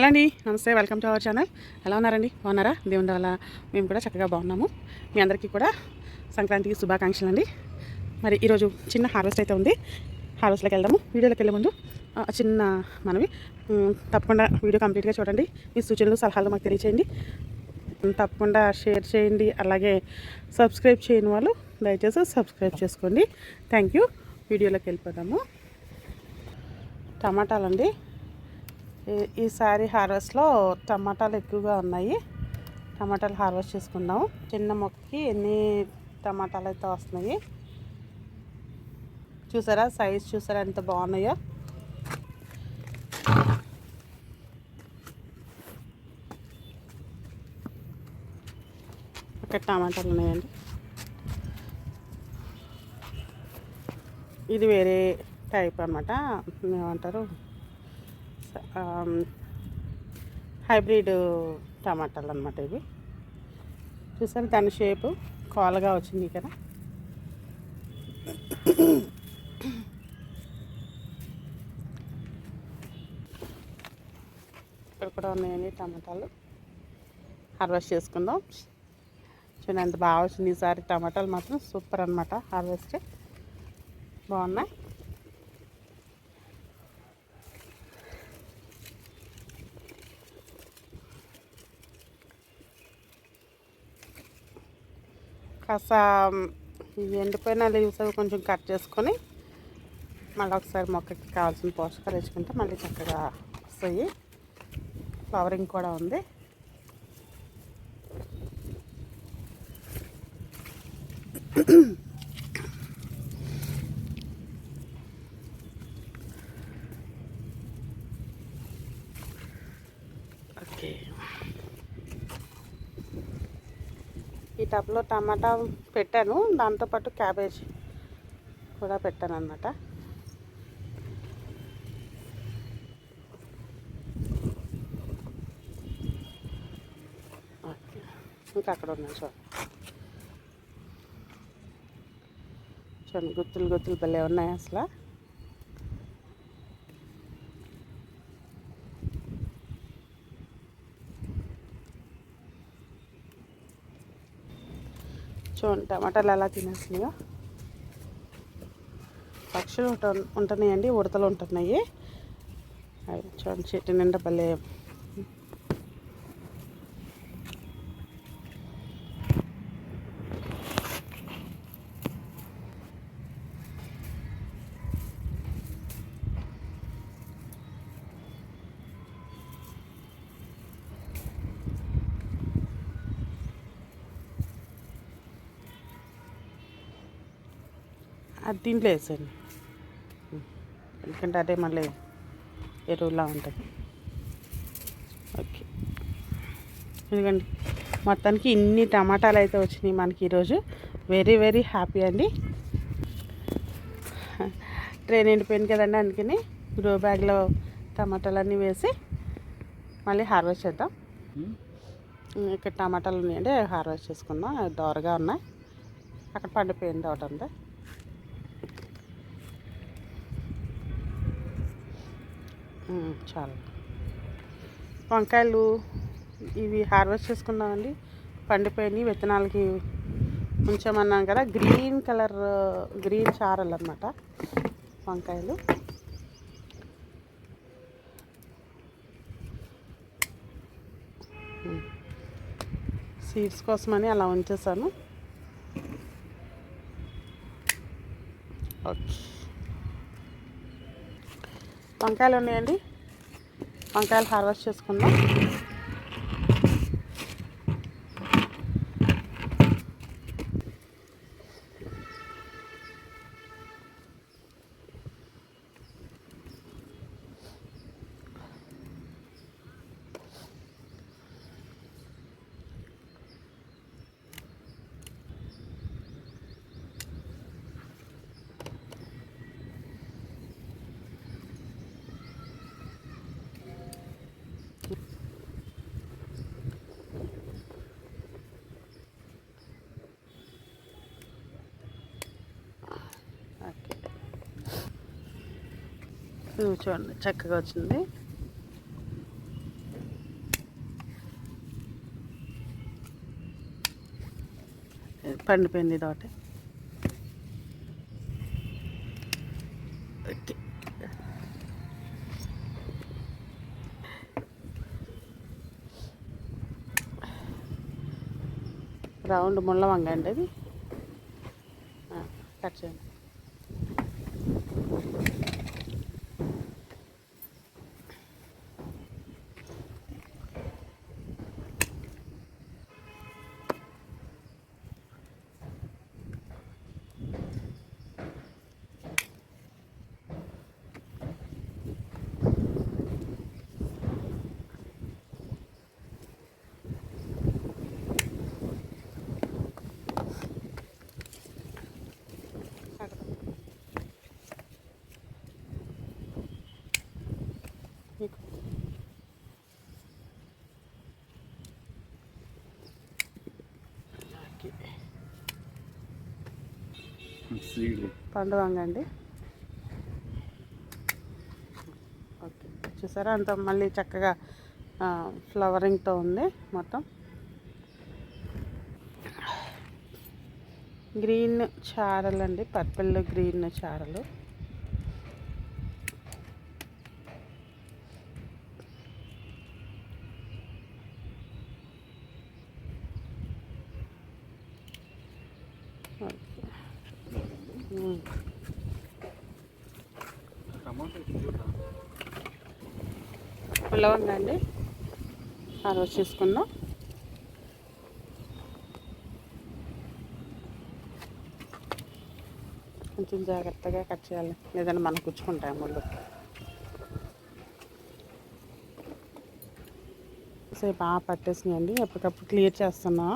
Hello అండి నమస్తే welcome to our channel. ఎలా ఉన్నారండి? బాగున్నారా? దేవుని వల్ల మేము కూడా చక్కగా బాగున్నాము. మీ అందరికీ కూడా సంక్రాంతికి శుభాకాంక్షలు అండి. మరి ఈరోజు చిన్న హార్వెస్ట్ అయితే ఉంది. హార్వెస్ట్లోకి వెళ్దాము. వీడియోలోకి వెళ్ళే ముందు చిన్న మనవి. తప్పకుండా వీడియో కంప్లీట్గా చూడండి. మీ సూచనలు సలహాలు మాకు తెలియచేయండి. తప్పకుండా షేర్ చేయండి. అలాగే సబ్స్క్రైబ్ చేయని వాళ్ళు దయచేసి సబ్స్క్రైబ్ చేసుకోండి. Thank you. వీడియోలోకి వెళ్ళిపోదాము. టమాటాలండి. ఈసారి హార్వెస్ట్లో టమాటాలు ఎక్కువగా ఉన్నాయి. టమాటాలు హార్వెస్ట్ చేసుకుందాం. చిన్న మొక్కకి ఎన్ని టమాటాలు అయితే వస్తున్నాయి. చూసారా? సైజ్ చూసారా? ఎంత బాగున్నాయో? ఒక టమాటాలు ఉన్నాయండి. ఇది వేరే టైప్ అనమాట ఏమంటారు? హైబ్రిడ్ టమాటాలు అనమాట ఇవి. చూసారు దాని షేపు? కోలగా వచ్చింది కదా ఇక్కడ కూడా ఉన్నాయండి టమాటాలు. హార్వెస్ట్ చేసుకుందాం. చూడండి ఎంత బాగా వచ్చింది ఈసారి టమాటాలు మాత్రం సూపర్ అనమాట హార్వెస్ట్. బాగున్నాయి. కాస్త ఎండిపోయిన లీవ్స్ అవి కొంచెం కట్ చేసుకొని మళ్ళీ ఒకసారి మొక్కకి కావాల్సిన పోషకాలు వేసుకుంటే మళ్ళీ చక్కగా వస్తాయి. ఫ్లవరింగ్ కూడా ఉంది. ఓకే ఈ టబ్లో టమాటా పెట్టాను. దాంతోపాటు క్యాబేజ్ కూడా పెట్టాను అనమాట ఇంకా అక్కడ ఉన్నాను చూడండి చూడండి గుత్తులు గుత్తులు భలే ఉన్నాయి అసలు. చూడండి టమాటాలు ఎలా తినేస్తున్నాయో పక్షులు ఉంట- ఉంటున్నాయండి ఉడతలు ఉంటున్నాయి. అవి చూడండి చెట్టు నిండా భలే అది దీంట్లో వేసాను ఎందుకంటే అదే మళ్ళీ ఎరువులా ఉంటుంది. ఓకే. ఎందుకండి మొత్తానికి ఇన్ని టమాటాలు అయితే వచ్చినాయి మనకి ఈరోజు. వెరీ వెరీ హ్యాపీ అండి. ట్రైన్ ఎండిపోయింది కదండి అందుకని గ్రో బ్యాగ్లో టమాటాలన్నీ వేసి మళ్ళీ హార్వెస్ట్ చేద్దాం. ఇక్కడ టమాటాలు ఉన్నాయండి హార్వెస్ట్ చేసుకుందాం. దోరగా ఉన్నాయి. అక్కడ పండిపోయింది ఒకటి ఉంది చాలు. వంకాయలు ఇవి హార్వెస్ట్ చేసుకున్నామండి. పండిపోయినాయి విత్తనాలకి ఉంచామన్నాం కదా గ్రీన్ కలర్ గ్రీన్ చారలు అనమాట వంకాయలు. సీడ్స్ కోసమని అలా ఉంచేసాను. ఓకే. వంకాయలు ఉన్నాయండి. వంకాయలు హార్వెస్ట్ చేసుకుందాం. చూడండి చక్కగా వచ్చింది. పండిపోయింది తోట రౌండ్ ముళ్ళ వంగ అండి అది కట్ చేయండి. సీడ్ అండి. ఓకే. చూసారా? అంత మళ్ళీ చక్కగా ఫ్లవరింగ్తో ఉంది మొత్తం. గ్రీన్ చారలు అండి పర్పుల్ గ్రీన్ చారలు ఓకే. ఉమ్. టమాటో లవంగా అండి ఆ రోజు చేసుకుందాం. కొంచెం జాగ్రత్తగా కట్ చేయాలి. లేదంటే మనం గుచ్చుకుంటాం ముందు. సేపు బాగా పట్టేసినాయండి. ఎప్పటికప్పుడు క్లియర్ చేస్తున్నా.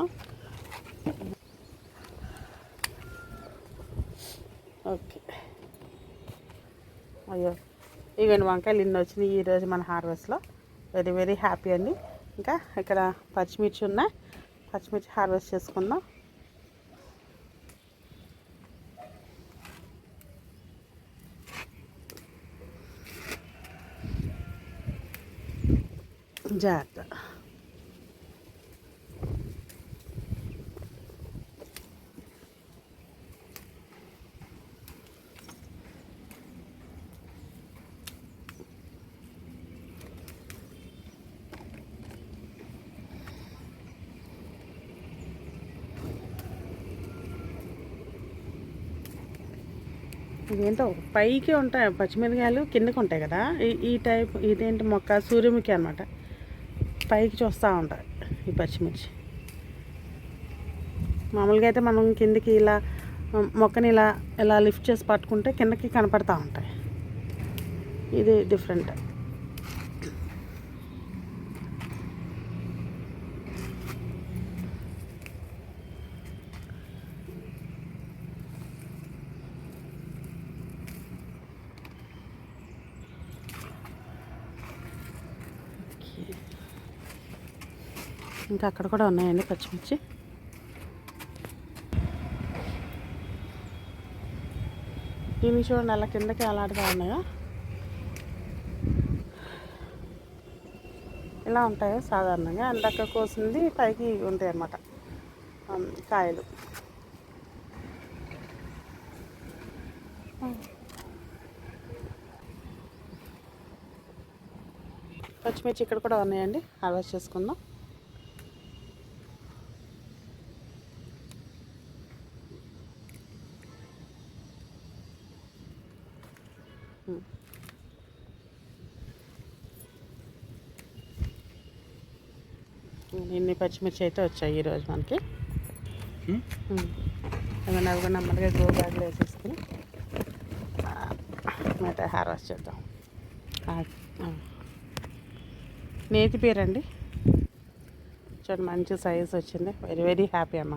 ఓకే. అయ్యో ఇవన్నీ వంకాయలు ఇన్ని వచ్చినాయి ఈరోజు మన హార్వెస్ట్లో. వెరీ వెరీ హ్యాపీ అండి. ఇంకా ఇక్కడ పచ్చిమిర్చి ఉన్నాయి పచ్చిమిర్చి హార్వెస్ట్ చేసుకుందాం. జాగ్రత్త ఇదేంటో పైకి ఉంటాయి పచ్చిమిరకాయలు కిందకి ఉంటాయి కదా. ఈ ఈ టైప్ ఇదేంటి మొక్క? సూర్యముఖి అనమాట పైకి చూస్తూ ఉంటాయి ఈ పచ్చిమిర్చి. మామూలుగా అయితే మనం కిందకి ఇలా మొక్కని ఇలా ఇలా లిఫ్ట్ చేసి పట్టుకుంటే కిందకి కనపడతా ఉంటాయి. ఇది డిఫరెంట్. ఇంకా అక్కడ కూడా ఉన్నాయండి పచ్చిమిర్చి. ఇవి చూడండి అలా కిందకి అలాంటిగా ఉన్నాయా? ఇలా ఉంటాయి సాధారణంగా? అందాక కోసింది పైకి ఉంటాయి అన్నమాట. కాయలు. పచ్చిమిర్చి ఇక్కడ కూడా ఉన్నాయండి. హార్వెస్ట్ చేసుకుందాం ఇన్ని పచ్చిమిర్చి అయితే వచ్చాయి ఈరోజు మనకి. ఏమన్నా అవి కూడా నెమ్మదిగా గ్రో బ్యాగ్లో వేసేసుకుని మిగతా హార్వెస్ట్ చేద్దాం. నేతి పేరండి చూడండి మంచి సైజ్ వచ్చింది. వెరీ వెరీ హ్యాపీ అమ్మ.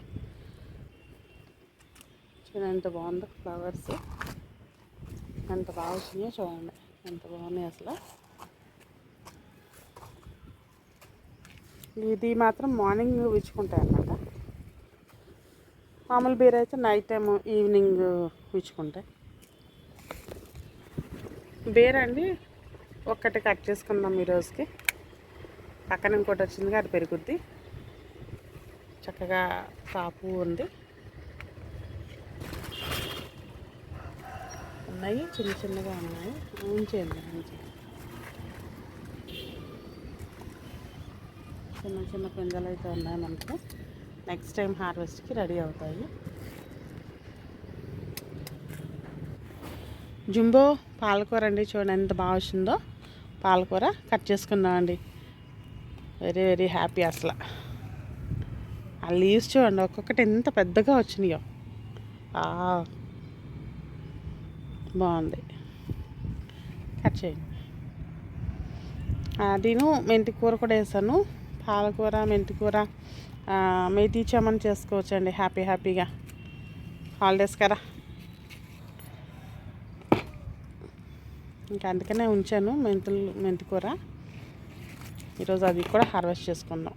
చూడండి ఎంత బాగుందో ఫ్లవర్స్. ఎంత బాగా వచ్చినాయో చూడండి. ఎంత బాగున్నాయి అసలు. ఇది మాత్రం మార్నింగ్ విచ్చుకుంటాయి అన్నమాట. మామూలు బీర్ అయితే నైట్ టైం ఈవినింగ్ విచ్చుకుంటాయి. బీర్ అండి ఒక్కటి కట్ చేసుకుందాం ఈరోజుకి పక్కన ఇంకోటి వచ్చిందిగా అది పెరుగుద్ది. చక్కగా కాపు ఉంది. ఉన్నాయి చిన్న చిన్నగా ఉన్నాయి. ఉంచేయండి ఉంచేయండి. చిన్న చిన్న పిందెలు అయితే ఉన్నాయి మనకు. నెక్స్ట్ టైం హార్వెస్ట్కి రెడీ అవుతాయి. జుంబో పాలకూర అండి చూడండి ఎంత బాగా వచ్చిందో. పాలకూర కట్ చేసుకున్నామండి వెరీ వెరీ హ్యాపీ అసలు. ఆ లీవ్స్ చూడండి ఒక్కొక్కటి ఎంత పెద్దగా వచ్చినాయో. బాగుంది. కట్ చేయండి. అదిను మెంతి కూర కూడా వేసాను. పాలకూర మెంతికూర మేతి చమన్ చేసుకోవచ్చండి. హ్యాపీ హ్యాపీగా. హాలిడేస్ కదా. ఇంకా అందుకనే ఉంచాను మెంతులు మెంతి కూర ఈరోజు అది కూడా హార్వెస్ట్ చేసుకుందాం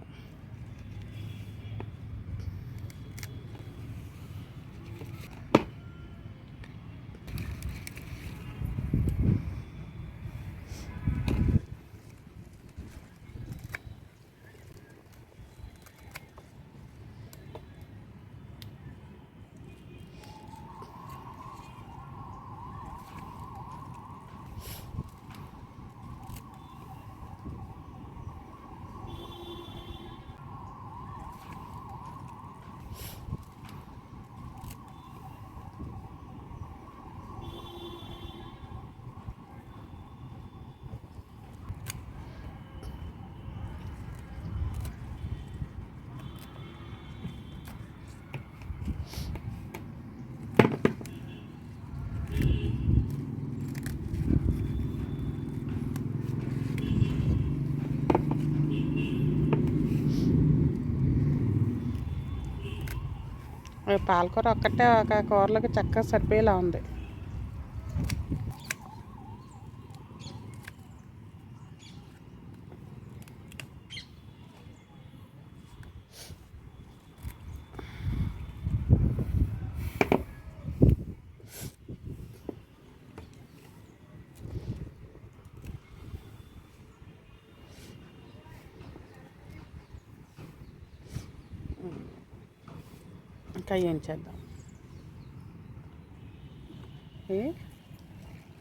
ఈ పాలకూర ఒక్కటే ఒక కూరలకు చక్కగా సరిపోయేలా ఉంది. ఇంకా ఏం చేద్దాం? ఏ?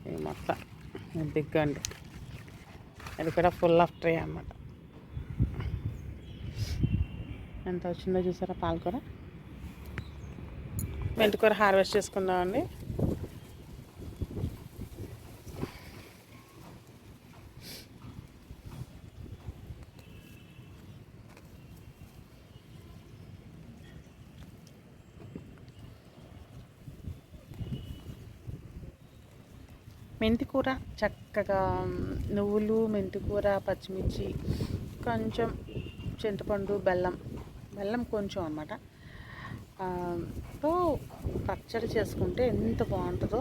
ఇది మొత్తం? దిగ్గండి అది కూడా ఫుల్ ఆఫ్ ట్రే అన్నమాట. ఎంత వచ్చిందో చూసారా పాలకూర? మెంతికూర హార్వెస్ట్ చేసుకుందామండి మెంతికూర చక్కగా నువ్వులు మెంతికూర పచ్చిమిర్చి కొంచెం చింతపండు బెల్లం బెల్లం కొంచెం అనమాట తో పచ్చడి చేసుకుంటే ఎంత బాగుంటుందో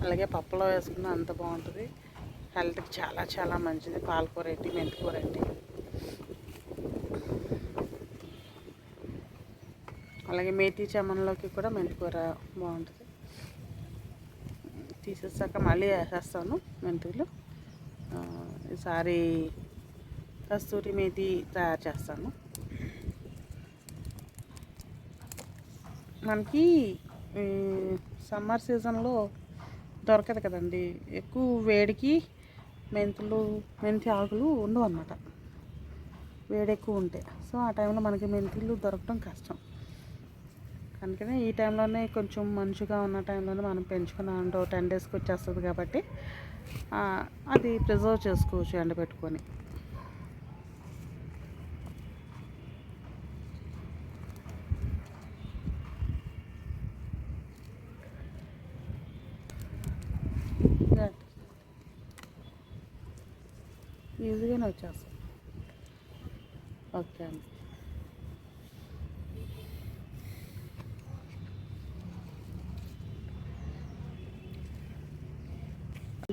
అలాగే పప్పులో వేసుకున్నా అంత బాగుంటుంది. హెల్త్కి చాలా చాలా మంచిది. పాలకూర ఏంటి మెంతికూర ఏంటి. అలాగే మేతి చమన్లోకి కూడా మెంతికూర బాగుంటుంది. తీసేసాక మళ్ళీ వేసేస్తాను మెంతులు. ఈసారి కస్తూరి మేతి తయారు చేస్తాను. మనకి సమ్మర్ సీజన్లో దొరకదు కదండి. ఎక్కువ వేడికి మెంతులు మెంతి ఆకులు ఉండవు అన్నమాట. వేడి ఎక్కువ ఉంటాయి. సో ఆ టైంలో మనకి మెంతులు దొరకడం కష్టం. అందుకనే ఈ టైంలోనే కొంచెం మంచుగా ఉన్న టైంలోనే మనం పెంచుకున్నామంటే టెన్ డేస్కి వచ్చేస్తుంది కాబట్టి అది ప్రిజర్వ్ చేసుకోవచ్చు ఎండబెట్టుకొని ఈజీగానే వచ్చేస్తాం ఓకే అండి.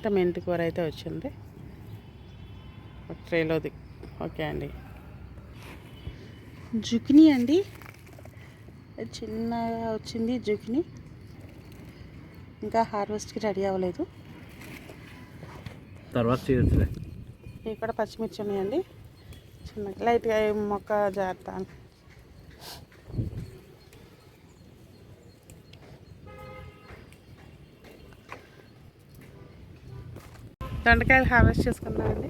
అంత మెంతి కూర అయితే వచ్చింది. ఒక ట్రేలోది. ఓకే అండి. జుకినీ అండి. చిన్నగా వచ్చింది జుకినీ. ఇంకా హార్వెస్ట్కి రెడీ అవ్వలేదు. తర్వాత చేయొచ్చులే. ఇవి కూడా పచ్చిమిర్చి ఉన్నాయండి. చిన్న లైట్గా మొక్క జాగ్రత్త దొండకాయలు హార్వెస్ట్ చేసుకున్నామండి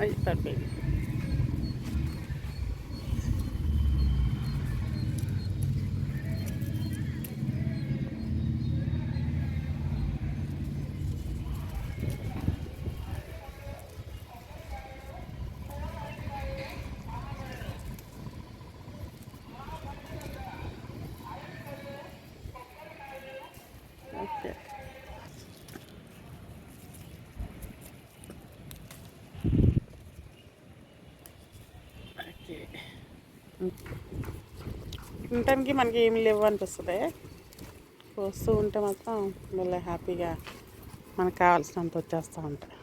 అయ్యి పడిపోయింది ఓకే ఓకే తినటానికి మనకి ఏమి లేవు అనిపిస్తుంది. వస్తూ ఉంటే మాత్రం మళ్ళీ హ్యాపీగా మనకు కావాల్సినంత వచ్చేస్తూ ఉంటాయి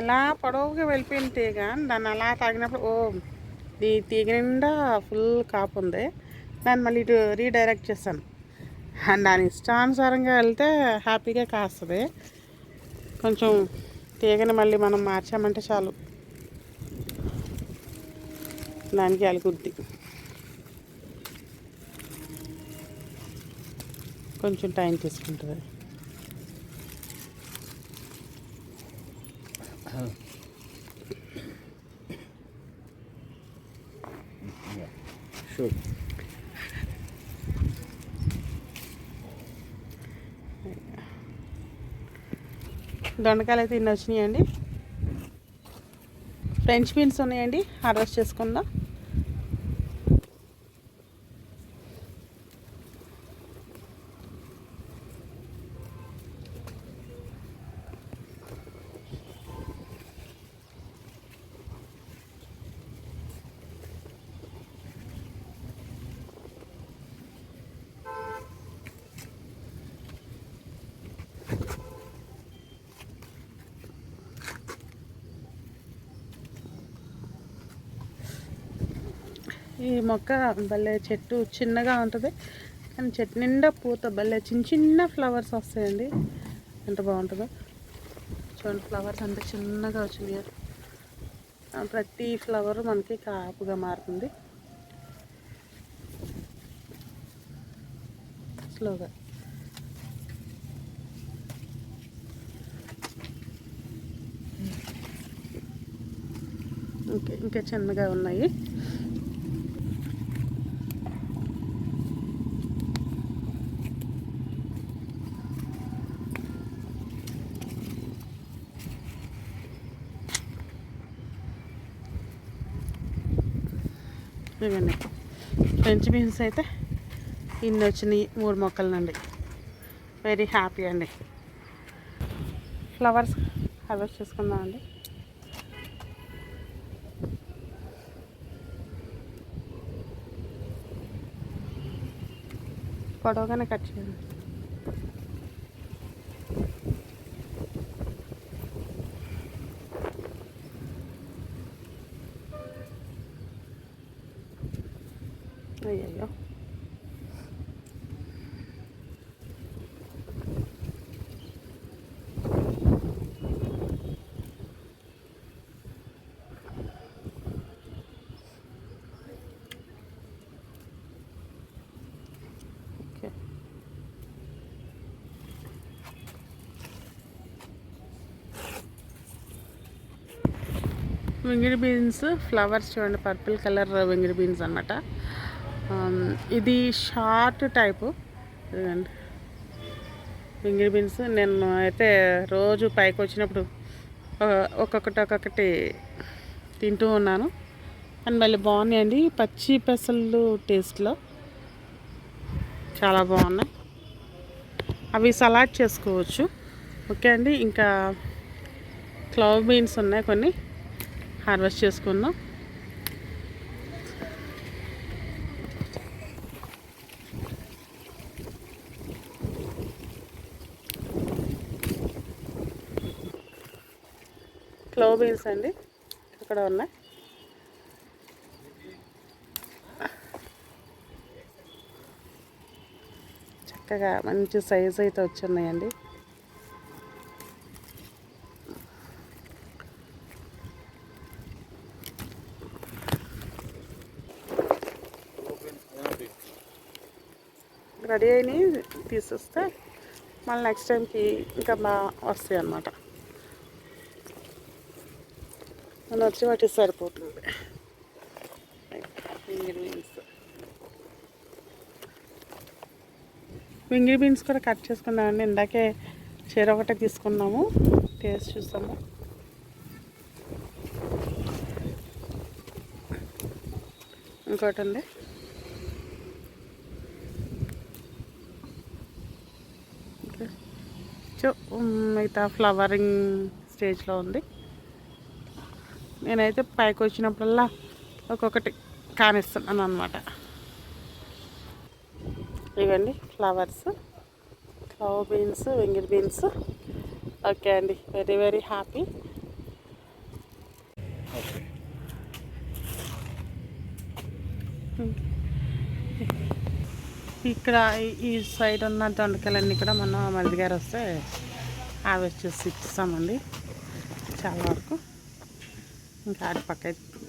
అలా పొడవుగా వెళ్ళిపోయిన తీగ. దాన్ని అలా తాగినప్పుడు ఓ ఈ తీగ నిండా ఫుల్ కాపు ఉంది. దాన్ని మళ్ళీ ఇటు రీడైరెక్ట్ చేస్తాను. అండ్ దాని ఇష్టానుసారంగా వెళ్తే హ్యాపీగా కాస్తుంది. కొంచెం తీగని మళ్ళీ మనం మార్చామంటే చాలు. దానికి అలుగుద్ది కొంచెం టైం తీసుకుంటుంది. Sure. దొండకాయలు అయితే ఇన్ని వచ్చినాయండి. ఫ్రెంచ్ బీన్స్ ఉన్నాయండి. హార్వెస్ట్ చేసుకుందాం. ఈ మొక్క భలే చెట్టు చిన్నగా ఉంటుంది. కానీ చెట్టు నిండా పూత భలే చిన్న చిన్న ఫ్లవర్స్ వస్తాయండి. ఎంత బాగుంటుందో. చూడండి ఫ్లవర్స్ అంత చిన్నగా వచ్చినాయి. ప్రతి ఫ్లవర్ మనకి కాపుగా మారుతుంది. స్లోగా. ఓకే ఇంకా చిన్నగా ఉన్నాయి. ఇవన్నీ ఫ్రెంచ్ బీన్స్ అయితే ఇన్ని వచ్చినాయి మూడు మొక్కల నుండి వెరీ హ్యాపీ అండి. ఫ్లవర్స్ హార్వెస్ట్ చేసుకుందామండి. పొడవుగానే కట్ చేయండి అయ్యయ్యో ఓకే వెంగిడి బీన్స్ ఫ్లవర్స్ చూడండి పర్పుల్ కలర్ వెంగిడి బీన్స్ అనమాట ఇది షార్ట్ టైపు. వింగిడి బీన్స్ నేను అయితే రోజు పైకి వచ్చినప్పుడు ఒక్కొక్కటి ఒక్కొక్కటి తింటూ ఉన్నాను. అండ్ మళ్ళీ బాగున్నాయండి. పచ్చి పెసలు టేస్ట్లో చాలా బాగున్నాయి. అవి సలాడ్ చేసుకోవచ్చు. ఓకే అండి. ఇంకా క్లవ్ బీన్స్ ఉన్నాయి కొన్ని. హార్వెస్ట్ చేసుకుందాం. క్లో బీన్స్ అండి. ఇక్కడ ఉన్నాయి. చక్కగా మంచి సైజ్ అయితే వచ్చున్నాయండి రెడీ అయినవి తీసేస్తే మళ్ళీ నెక్స్ట్ టైంకి ఇంకా బాగా వస్తాయి అన్నమాట. మనం వచ్చి వాటి సరిపోతుంది. ఫింగర్ బీన్స్ ఫింగర్ బీన్స్ కూడా కట్ చేసుకున్నామండి ఇందాకే చీర ఒకటే తీసుకున్నాము. టేస్ట్ చూసాము ఇంకోటి ఉంది ఓకే. సో అయితే ఫ్లవరింగ్ స్టేజ్లో ఉంది. నేనైతే పైకి వచ్చినప్పుడల్లా ఒక్కొక్కటి కానిస్తున్నాను అనమాట ఇవండి ఫ్లవర్స్. కౌ బీన్స్ వెంగిర్ బీన్స్. ఓకే అండి వెరీ వెరీ హ్యాపీ. ఇక్కడ ఈ- సైడ్ ఉన్న దొండకాయలన్నీ కూడా మన మల్లి గారు వస్తే హార్వెస్ట్ చేసి ఇస్తామండి చాలా వరకు ఇంకా అటు పక్క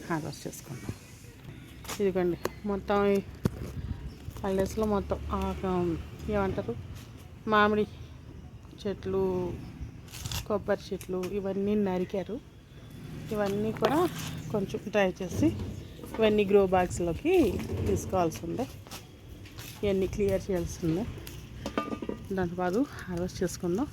హార్వెస్ట్ చేసుకుంటాం. ఇదిగోండి మొత్తం ఈ మొత్తం ఏమంటారు? మామిడి చెట్లు కొబ్బరి చెట్లు ఇవన్నీ నరికారు. ఇవన్నీ కూడా కొంచెం ట్రై చేసి ఇవన్నీ గ్రో బాక్స్లోకి తీసుకోవాల్సి ఉంది. ఇవన్నీ క్లియర్ చేయాల్సి ఉంది. దాంతో పాటు హార్వెస్ట్ చేసుకుందాం.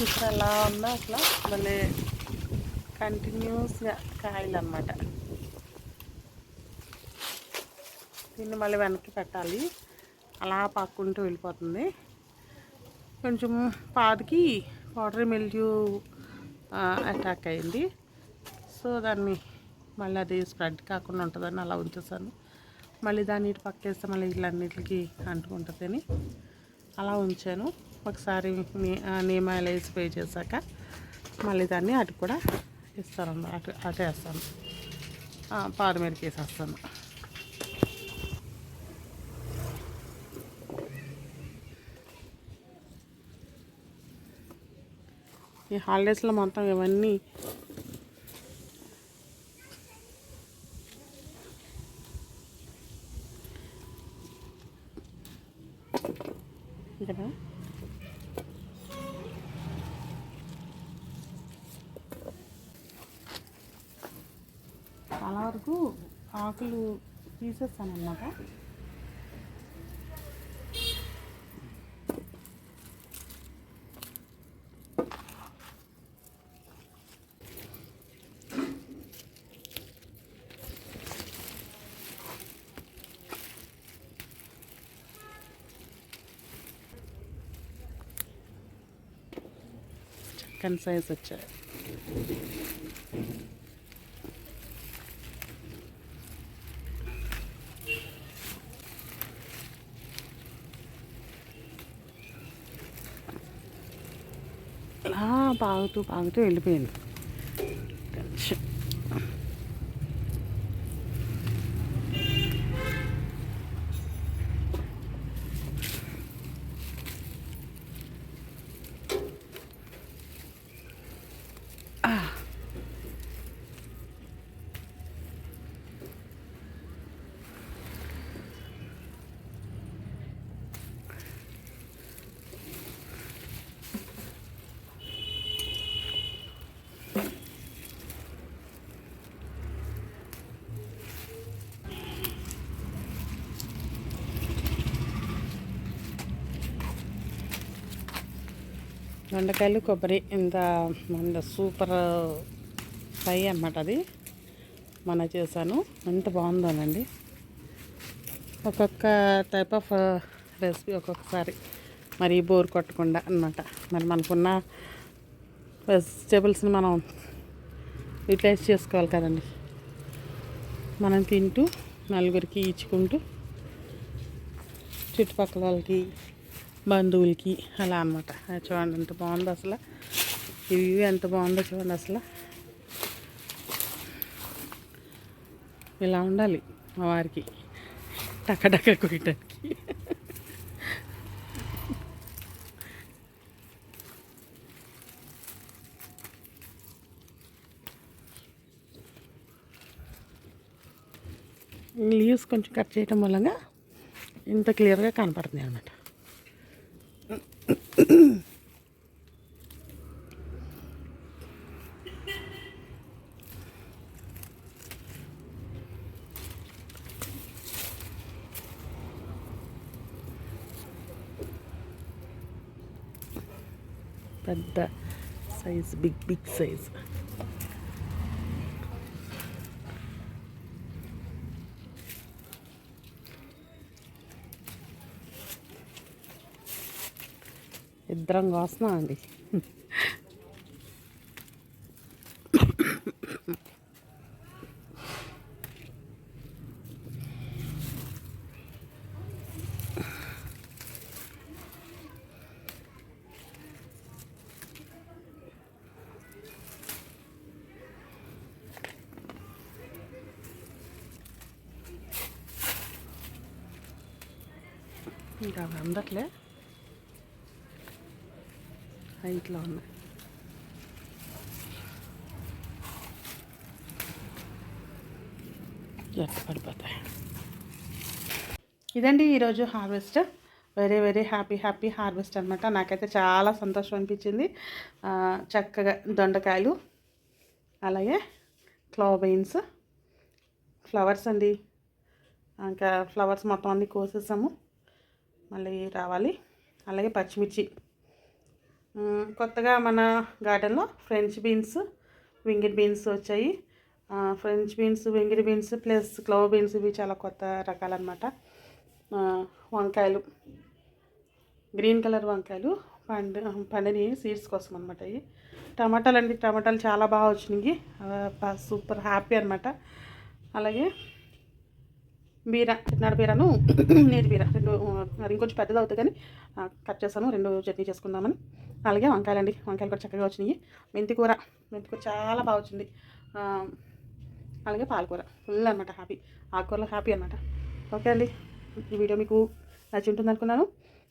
చూసిన ఎలా ఉందో అట్లా మళ్ళీ కంటిన్యూస్గా కాయలు అన్నమాట. దీన్ని మళ్ళీ వెనక్కి పెట్టాలి. అలా పాక్కుంటూ వెళ్ళిపోతుంది. కొంచెం పాదికి వాటర్ మిల్యూ అటాక్ అయింది. సో దాన్ని మళ్ళీ అది స్ప్రెడ్ కాకుండా ఉంటుందని అలా ఉంచేసాను. మళ్ళీ దాన్ని ఇటు పక్కేస్తే మళ్ళీ ఇట్లన్నిటికి అంటుకుంటుందని అలా ఉంచాను. ఒకసారి నియమాలు వేసి పే చేశాక మళ్ళీ దాన్ని అటు కూడా ఇస్తాను అటు అటు వేస్తాను. పారు మీదకి వేసేస్తాను. ఈ హాలిడేస్లో మొత్తం ఇవన్నీ ఇక్కడ చాలా వరకు ఆకులు తీసేస్తాను అనమాట చికెన్ సైజ్ వచ్చాయి. పాగుతూ పాగుతూ వెళ్ళిపోయింది. దొండకాయలు కొబ్బరి ఇంత మన సూపర్ ఫ్రై అన్నమాట అది. మన చేశాను. ఎంత బాగుందోనండి. ఒక్కొక్క టైప్ ఆఫ్ రెసిపీ ఒక్కొక్కసారి మరి బోర్ కొట్టకుండా అన్నమాట. మరి మనకున్న వెజిటేబుల్స్ని మనం యూటిలైజ్ చేసుకోవాలి కదండి. మనం తింటూ నలుగురికి ఇచ్చుకుంటూ చుట్టుపక్కల వాళ్ళకి బంధువులకి అలా అనమాట చూడండి ఎంత బాగుందో అసలు. ఇవి ఎంత బాగుందో చూడండి అసలు. ఇలా ఉండాలి మా వారికి. టకటక కొట్టడానికి. లీవ్స్ కొంచెం కట్ చేయటం మూలంగా ఇంత క్లియర్గా కనపడుతుంది అనమాట పెద్ద సైజ్ బిగ్ బిగ్ సైజ్ ఇద్దరం కోస్తున్నాం అండి ఇంకా అవి అందట్లే హైట్లో ఉన్నాయి పడిపోతాయి ఇదండి ఈరోజు harvest. Very very happy happy harvest అనమాట నాకైతే చాలా సంతోషం అనిపించింది. చక్కగా దొండకాయలు అలాగే క్లవ్ బీన్స్ ఫ్లవర్స్ అండి. ఇంకా ఫ్లవర్స్ మొత్తం అన్నీ కోసేసాము. మళ్ళీ రావాలి. అలాగే పచ్చిమిర్చి. కొత్తగా మన గార్డెన్లో ఫ్రెంచ్ బీన్స్ వింగిడ్ బీన్స్ వచ్చాయి. French beans winged beans plus clove beans ఇవి చాలా కొత్త రకాలన్నమాట. వంకాయలు. గ్రీన్ కలర్ వంకాయలు పండు పండిని సీడ్స్ కోసం అనమాట ఇవి. టమాటాలు అండి టమాటాలు చాలా బాగా వచ్చినాయి. సూపర్ హ్యాపీ అనమాట అలాగే బీర చిన్నాడు బీరను నీటి బీర. రెండు మరి ఇంకొంచెం పెద్దది అవుతుంది కానీ కట్ చేస్తాను. రెండు చట్నీ చేసుకుందామని. అలాగే వంకాయలండి. వంకాయలు కూడా చక్కగా వచ్చినాయి. మెంతి కూర. మెంతి కూర చాలా బాగా వచ్చింది. అలాగే పాలకూర. ఫుల్ అనమాట హ్యాపీ. ఆకుకూరలో హ్యాపీ అనమాట ఓకే అండి. ఈ వీడియో మీకు నచ్చి ఉంటుంది అనుకున్నాను.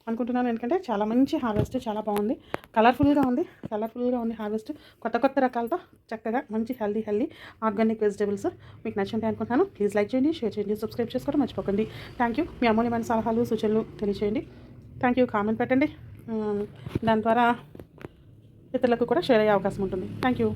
అనుకుంటున్నాను ఎందుకంటే చాలా మంచి హార్వెస్ట్ చాలా బాగుంది. కలర్ఫుల్గా ఉంది. కలర్ఫుల్గా ఉంది హార్వెస్ట్. కొత్త కొత్త రకాలతో చక్కగా మంచి హెల్దీ హెల్దీ ఆర్గానిక్ వెజిటేబుల్స్ మీకు నచ్చుంటాయి అనుకుంటున్నాను. ప్లీజ్ లైక్ చేయండి షేర్ చేయండి సబ్స్క్రైబ్ చేసుకోవడం మర్చిపోకండి. థ్యాంక్ యూ మీ అమూల్యమైన సలహాలు సూచనలు తెలియచేయండి. థ్యాంక్ యూ కామెంట్ పెట్టండి. దాని ద్వారా ఇతరులకు కూడా షేర్ అయ్యే అవకాశం ఉంటుంది. Thank you